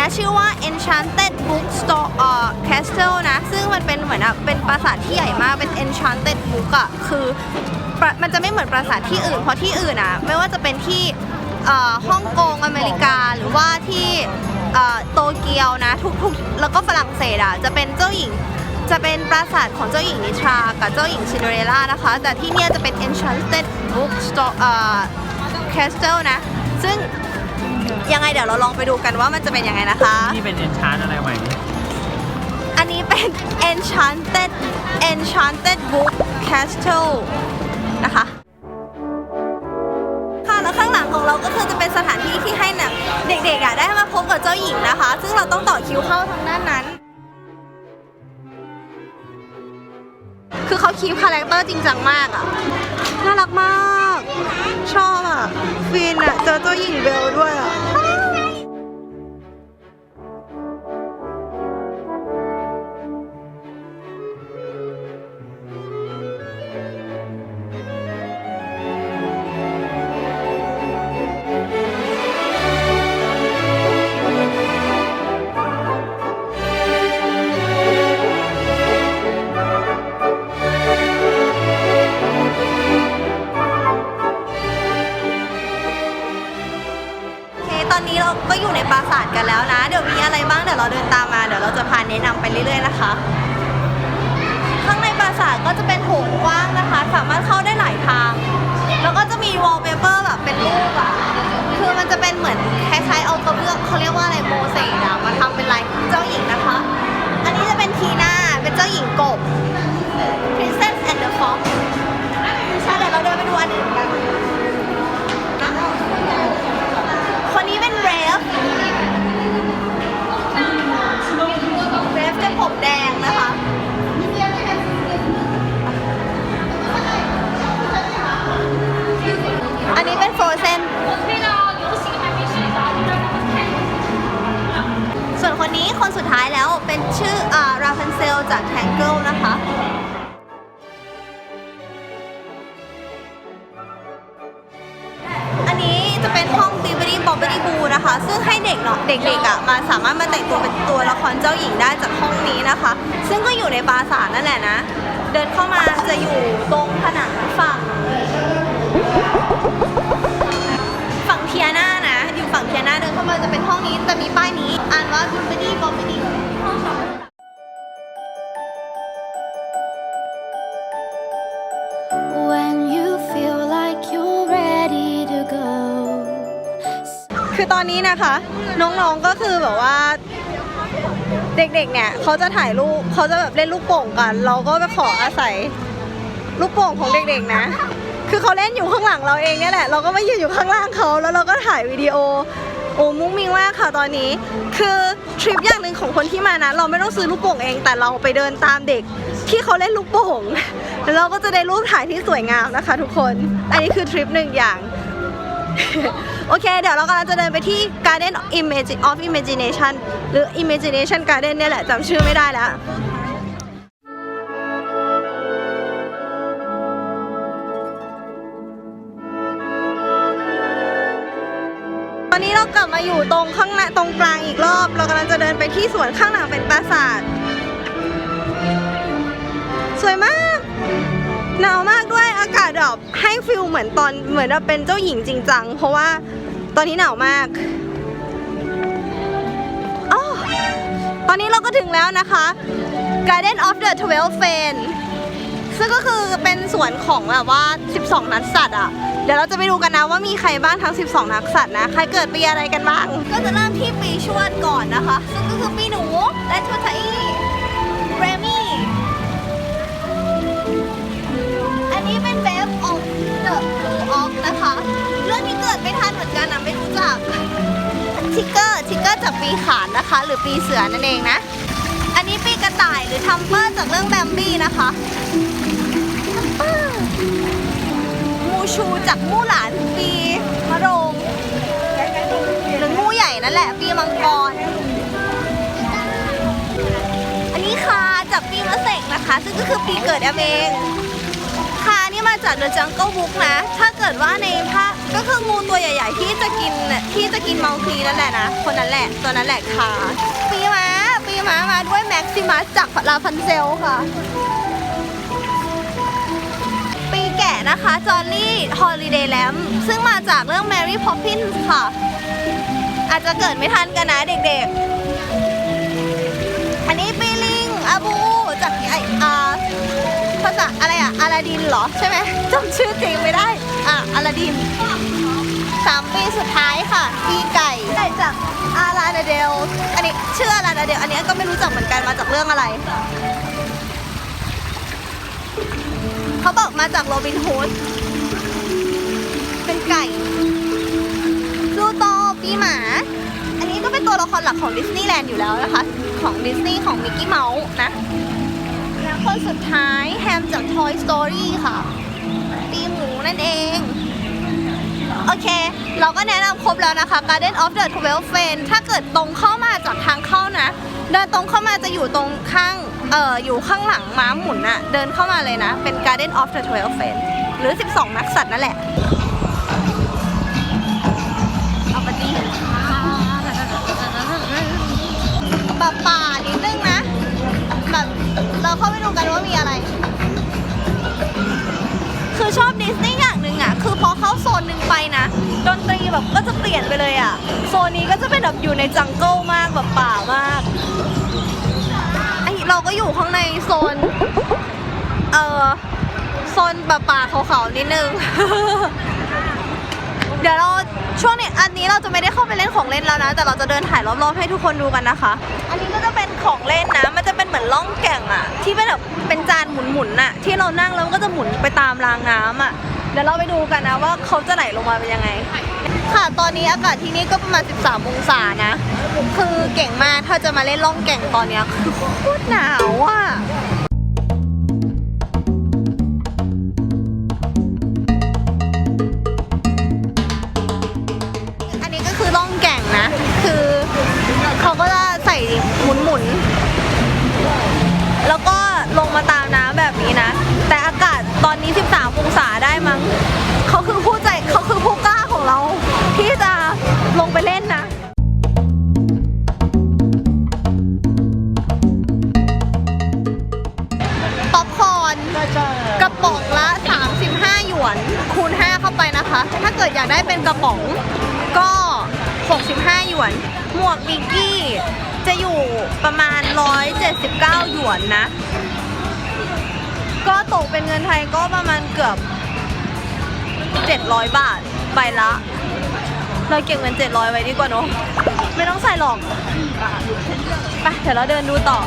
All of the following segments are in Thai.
นี้ยชื่อว่า Enchanted Book Store เอ่อ Castle นะ ซึ่งมันเป็นเหมือนอะเป็นปราสาทที่ใหญ่มากเป็น Enchanted Book อะคือมันจะไม่เหมือนปราสาทที่อื่น เพราะที่อื่นอะไม่ว่าจะเป็นที่ฮ่องกงอเมริกาหรือว่าที่โตเกียวนะทุกๆ แล้วก็ฝรั่งเศสอะจะเป็นเจ้าหญิงจะเป็นปราสาทของเจ้าหญิงนิทรากับเจ้าหญิงซินเดอเรลล่านะคะ แต่ที่เนี่ยจะเป็น Enchanted Book Store Castle นะ ซึ่ง ยังไงเดี๋ยวเราลองไปดูกันว่ามันจะเป็นยังไงนะคะ นี่เป็นเอนชานอะไรใหม่นี่อันนี้เป็น Enchanted Enchanted Book Castle นะคะ ค่ะแล้วข้างหลังของเราก็คือจะเป็นสถานที่ที่ให้เนี่ยเด็กๆอะได้มาพบกับเจ้าหญิงนะคะ ซึ่งเราต้องต่อคิวเข้าทางด้านนั้น คือเขาคีบคาแรคเตอร์จริงจังมากอะ น่ารักมาก ชอบอะ ฟินอะ เจอเจ้าหญิงเบลด้วยอะ โมเสกอะมาทำเป็นลายเจ้าหญิงนะคะ อันนี้จะเป็นทีน่าเป็นเจ้าหญิงกบ Princess and the Fox ใช่เดี๋ยวเราเดินไปดูอันอื่นกันคนนี้เป็นเรฟเรฟจะผมแดงนะคะ อันนี้เป็นโฟรเซน คนนี้คนสุดท้ายแล้วเป็นชื่ออ่าราพันเซลจากแทงเกิลนะคะอันนี้จะเป็นห้องบิบ d ี b บอบ b ี d บูนะคะ ซึ่งให้เด็กเนาะเด็กๆอะมาสามารถมาแต่งตัวเป็นตัวละครเจ้าหญิงได้จากห้องนี้นะคะ ซึ่งก็อยู่ในปราสาทนั่นแหละนะ เดินเข้ามาจะอยู่ตรงผนังฝั่ง เทียนาเดินเข้ามาจะเป็นห้องนี้แต่มีป้ายนี้อ่านว่าบิบ d ี b บอบ b ี d ห้องสอง When you feel like you're ready to go. คือตอนนี้นะคะ น้องๆก็คือแบบว่าเด็กๆ เนี่ยเขาจะถ่ายรูปเขาจะแบบเล่นลูกโป่งกัน เราก็ไปขออาศัยลูกโป่งของเด็กๆ นะ คือเขาเล่นอยู่ข้างหลังเราเองเนี่ยแหละ เราก็มายืนอยู่ข้างล่างเขาแล้วเราก็ถ่ายวิดีโอ โอ้มุ้งมิงมากค่ะตอนนี้ คือทริปอย่างหนึ่งของคนที่มานะ เราไม่ต้องซื้อลูกโป่งเองแต่เราไปเดินตามเด็กที่เขาเล่นลูกโป่งแล้วเราก็จะได้รูปถ่ายที่สวยงามนะคะ ทุกคน อันนี้คือทริปหนึ่งอย่างโอเค เดี๋ยวเรากำลังจะเดินไปที่ Garden of Imagination หรือ Imagination Garden เนี่ยแหละจำชื่อไม่ได้แล้ว กลับมาอยู่ตรงข้างหน้าตรงกลางอีกรอบ เรากำลังจะเดินไปที่สวนข้างหลังเป็นปราสาท สวยมาก หนาวมากด้วยอากาศแบบให้ฟิลเหมือนตอนเหมือนแบบเป็นเจ้าหญิงจริงจังเพราะว่าตอนนี้หนาวมากออตอนนี้เราก็ถึงแล้วนะคะ Garden of the Twelve f a n ซึ่งก็คือเป็นสวนของแบบว่า 12 นักสัตว์อะ เดี๋ยวเราจะไปดูกันนะว่ามีใครบ้างทั้ง 12 นักสัตว์นะ ใครเกิดปีอะไรกันบ้าง ก็จะเริ่มที่ปีชวดก่อนนะคะ ซึ่งก็คือปีหนู และชวดไทยเรมี่ อันนี้เป็นเ a ฟ of the Blue Ox นะคะ เรื่องนี้เกิดไม่ทันเหมือนกันนะไม่รู้จัก ทิกเกอร์ ทิกเกอร์จากปีขานนะคะ หรือปีเสือนั่นเองนะ อันนี้ปีกระต่ายหรือทัมเปอร์จากเรื่องแบมบี้นะคะ ชูจากมู่หลานปีมะโรงหรืองูใหญ่นั่นแหละ ปีมังกร อันนี้คาจากปีมะเสกนะคะ ซึ่งก็คือปีเกิดแอมเองค่ะนี่มาจาก The Jungle Book นะ ถ้าเกิดว่าในภาคก็คืองูตัวใหญ่ ๆ ที่จะกินที่จะกินเมาคลีนั่นแหละนะ คนนั้นแหละตัวนั้นแหละค่ะปีม้าปีม้ามาด้วยแม็กซิมัสจากลาพันเซลค่ะ นะคะจอร์นี่ฮอลิเดย์แลมซึ่งมาจากเรื่อง Mary Poppins ค่ะ อาจจะเกิดไม่ทันกันนะเด็กๆ อันนี้ปีลิงอาบูจากไออาภาษาอะไรอะอาลาดินเหรอใช่ไหมจำชื่อจริงไม่ได้ อะอาลาดินสามปีสุดท้ายค่ะปีไก่ได้จากอาลาดาเดล อันนี้ชื่ออาลาดาเดล อันนี้ก็ไม่รู้จักเหมือนกันมาจากเรื่องอะไร เขาบอกมาจากโรบินฮูดเป็นไก่ซูโตปีหมา อันนี้ก็เป็นตัวละครหลักของดิสนีย์แลนด์อยู่แล้วนะคะ ของดิสนีย์ของมิกกี้เมาส์นะแล้วคนสุดท้ายแฮมจาก Toy Story ค่ะ ปีหมูนั่นเอง โอเค เราก็แนะนำครบแล้วนะคะ Garden of the Twelve f r i e n d ถ้าเกิดตรงเข้ามาจากทางเข้านะ เดินตรงเข้ามาจะอยู่ตรงข้าง เอ่ออยู่ข้างหลังม้าหมุนอะเดินเข้ามาเลยนะ เป็น Garden of the Twelve f r i e n d หรือ 12 นักสัตว์นั่นแหละ เอาไปดิป่าป่านิดนึงนะ แบบเราเข้าไปดูกันว่ามีอะไร คือชอบดิสนีย์อย่างหนึ่งอะคือพอเข้าโซนหนึ่งไปนะดนตรีแบบก็จะเปลี่ยนไปเลยอะโซนนี้ก็จะเป็นแบบอยู่ในจังเกิลมากแบบป่ามาก เราก็อยู่ข้างในโซน เออโซนป่าป่าเขาๆนิดนึง เดี๋ยวเราช่วงนี้อันนี้เราจะไม่ได้เข้าไปเล่นของเล่นแล้วนะ แต่เราจะเดินถ่ายรอบๆให้ทุกคนดูกันนะคะ อันนี้ก็จะเป็นของเล่นนะ มันจะเป็นเหมือนล่องแก่งอะที่เป็นแบบเป็นจานหมุนๆน่ะ ที่เรานั่งแล้วก็จะหมุนไปตามรางน้ำอะเดี๋ยวเราไปดูกันนะว่าเขาจะไหลลงมาเป็นยังไง ค่ะ ตอนนี้อากาศที่นี่ก็ประมาณ 13 องศานะ คือเก่งมาก ถ้าจะมาเล่นล่องแก่งตอนเนี้ยคือโคตรหนาวอะ เกิดอยากได้เป็นกระป๋องก็ 65 หยวน หมวกมิกกี้ จะอยู่ประมาณ 179 หยวนนะ ก็ตกเป็นเงินไทยก็ประมาณเกือบ 700 บาทใบละ เราเก็บเงิน 700 ไว้ดีกว่าเนอะไม่ต้องใส่หรอกไปเดี๋ยวเราเดินดูต่อ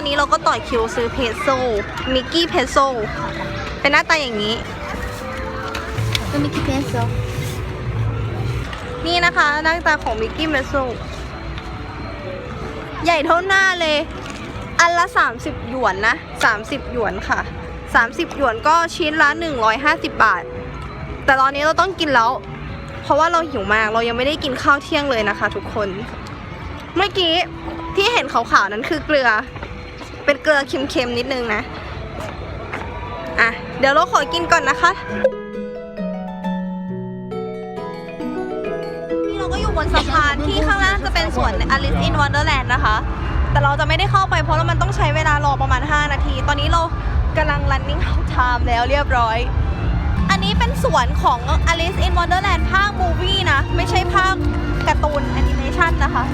อะแล้วตอนนี้เราก็ต่อคิวซื้อเพโซมิกกี้เพโซเป็นหน้าตาอย่างนี้ก็มีกี่เพนโซนี่นะคะหน้าตาของมิกกี้เพโซใหญ่เท่าหน้าเลย อันละ 30 หยวนนะ 30 หยวนค่ะ 30 หยวนก็ชิ้นละ 150 บาท แต่ตอนนี้เราต้องกินแล้ว เพราะว่าเราหิวมากเรายังไม่ได้กินข้าวเที่ยงเลยนะคะ ทุกคน เมื่อกี้ที่เห็นขาวๆนั้นคือเกลือ เป็นเกลือเค็มๆนิดนึงนะ อะ เดี๋ยวเราขอกินก่อนนะคะนี่เราก็อยู่บนสะพานที่ข้างล่างจะเป็นสวน Alice in Wonderland นะคะ แต่เราจะไม่ได้เข้าไปเพราะว่ามันต้องใช้เวลารอประมาณ 5 นาที ตอนนี้เรากำลัง running out time แล้วเรียบร้อย อันนี้เป็นสวนของ Alice in Wonderland ภาคมูวี่นะ ไม่ใช่ภาคการ์ตูนแอนิเมชันนะคะ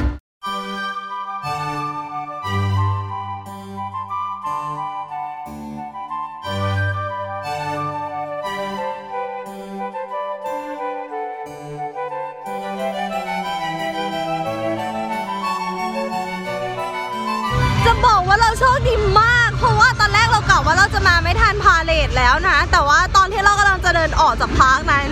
พาเลทแล้วนะ แต่ว่าตอนที่เรากำลังจะเดินออกจากพาร์คนั้น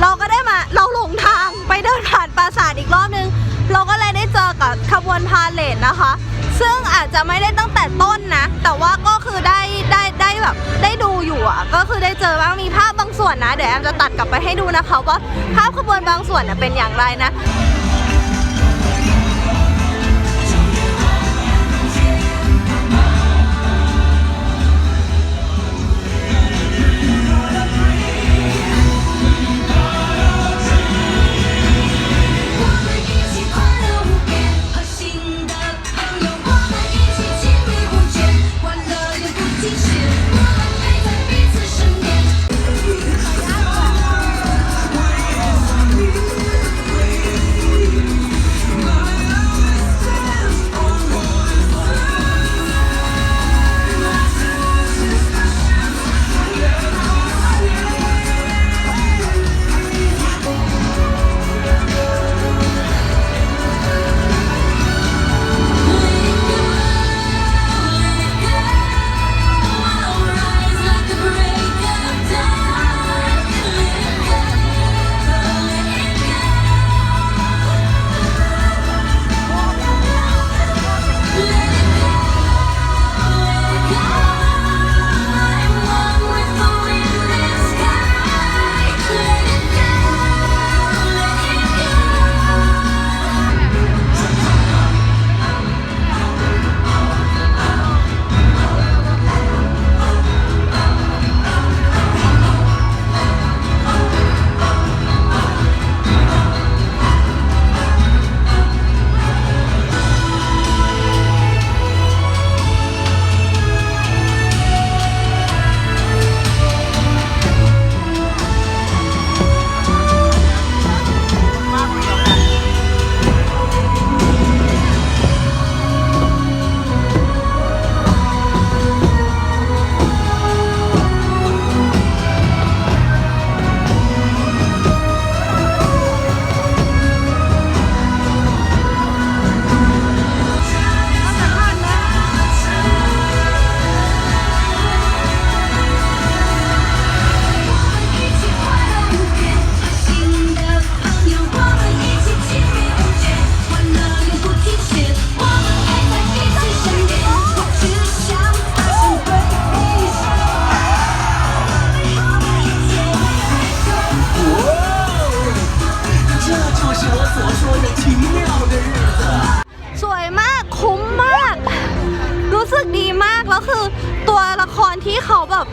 เราก็ได้มาเราหลงทางไปเดินผ่านปราสาทอีกรอบนึง เราก็เลยได้เจอกับขบวนพาเลทนะคะ ซึ่งอาจจะไม่ได้ตั้งแต่ต้นนะ แต่ว่าก็คือได้ได้ได้แบบได้ดูอยู่อะก็คือได้เจอบ้างมีภาพบางส่วนนะ เดี๋ยวแอมจะตัดกลับไปให้ดูนะคะว่าภาพขบวนบางส่วนเป็นอย่างไรนะ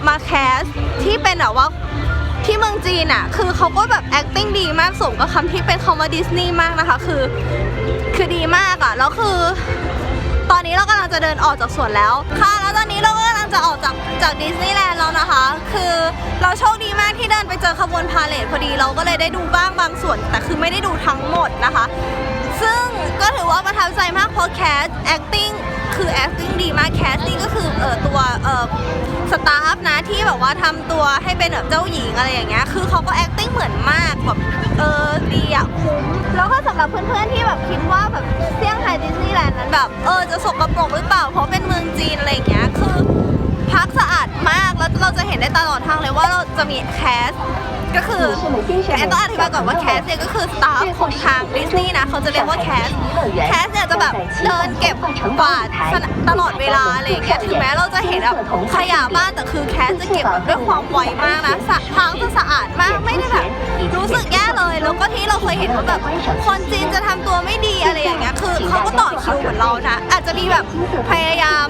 มาแคสที่เป็นแบบว่าที่เมืองจีนอะ คือเขาก็แบบ acting ดีมากสมกับคำที่เป็นคำว่าดิสนีย์มากนะคะ คือ คือดีมากอะ แล้วคือ ตอนนี้เรากำลังจะเดินออกจากสวนแล้ว ค่ะ แล้วตอนนี้เราก็กำลังจะออกจากจากดิสนีย์แลนด์แล้วนะคะ คือเราโชคดีมากที่เดินไปเจอขบวนพาเลทพอดี เราก็เลยได้ดูบ้างบางส่วน แต่คือไม่ได้ดูทั้งหมดนะคะ ซึ่งก็ถือว่าประทับใจมากเพราะแคส acting คือ acting ดีมาก casting ก็คือเออตัวเออ สตาฟนะที่แบบว่าทำตัวให้เป็นแบบเจ้าหญิงอะไรอย่างเงี้ยคือเขาก็ acting เหมือนมากแบบเออดีอะคุ้มแล้วก็สำหรับเพื่อนๆที่แบบคิดว่าแบบเซี่ยงไฮ้ดิสนีย์แลนด์นั้นแบบเออจะสกปรกหรือเปล่าเพราะเป็นเมืองจีนอะไรอย่างเงี้ยคือพักสะอาดมากแล้วเราจะเห็นได้ตลอดทางเลยว่าเราจะมีแคส ก็คือแอนต้องอธิบายก่อนว่าแคสเนี่ยก็คือสตาฟของทางดิสนีย์นะเขาจะเรียกว่าแคสแคสเนี่ยจะแบบเดินเก็บกวาดตลอดเวลาอะไรอย่างเงี้ยถึงแม้เราจะเห็นแบบขยะบ้างแต่คือแคสจะเก็บแบบด้วยความไวมากนะสะทางจะสะอาดมากไม่ได้แบบรู้สึกแย่เลยแล้วก็ที่เราเคยเห็นว่าแบบคนจีนจะทำตัวไม่ดีอะไรอย่างเงี้ยคือเขาก็ต่อคิวเหมือนเรานะอาจจะมีแบบพยายาม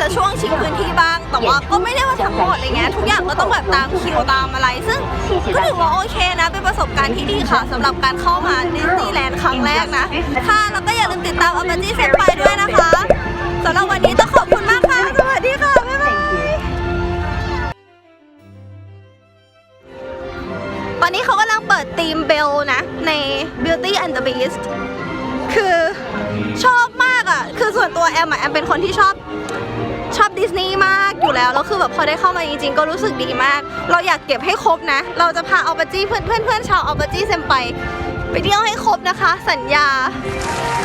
จะช่วงชิงพื้นที่บ้าง แต่ว่าก็ไม่ได้ว่าทั้งหมดอะไรเงี้ยทุกอย่างก็ต้องแบบตามคิวตามอะไรซึ่งก็ถือว่าโอเคนะ เป็นประสบการณ์ที่ดีค่ะสำหรับการเข้ามาดิสนีย์แลนด์ครั้งแรกนะ ค่ะ แล้วก็อย่าลืมติดตามอัปจีเซนไปด้วยนะคะสำหรับวันนี้ต้องขอบคุณมากค่ะ สวัสดีค่ะ บ๊ายบายตอนนี้เขากำลังเปิดธีมเบลนะ ใน Beauty and the Beast คือชอบมากอะ คือส่วนตัวแอมอะ แอมเป็นคนที่ชอบ ชอบดิสนีย์มากอยู่แล้วแล้วคือแบบพอได้เข้ามาจริงๆ ก็รู้สึกดีมาก เราอยากเก็บให้ครบนะ เราจะพาอัลเบจี้เพื่อนเพื่อนเพื่อนชาวอัลเบจี้เซมไป ไปเที่ยวให้ครบนะคะ สัญญา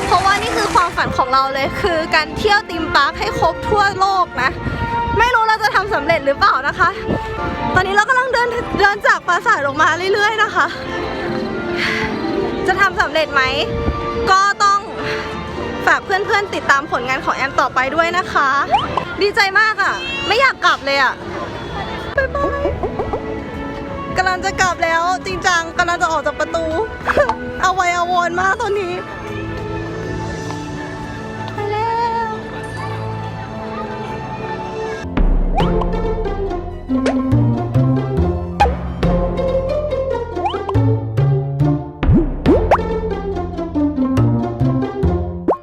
เพราะว่านี่คือความฝันของเราเลย คือการเที่ยวธีมพาร์คให้ครบทั่วโลกนะไม่รู้เราจะทำสำเร็จหรือเปล่านะคะ ตอนนี้เรากำลังเดินเดินจากปราสาทลงมาเรื่อย ๆ นะคะ จะทำสำเร็จไหม ก็ต้องฝากเพื่อนๆติดตามผลงานของแอมต่อไปด้วยนะคะ ดีใจมากอะ่ะ ไม่อยากกลับเลยอะ่ะบ๊ายบายกำลังจะกลับแล้วจริงจังกำลังจะออกจากประตู เอาไว้อาวนมากตอนนี้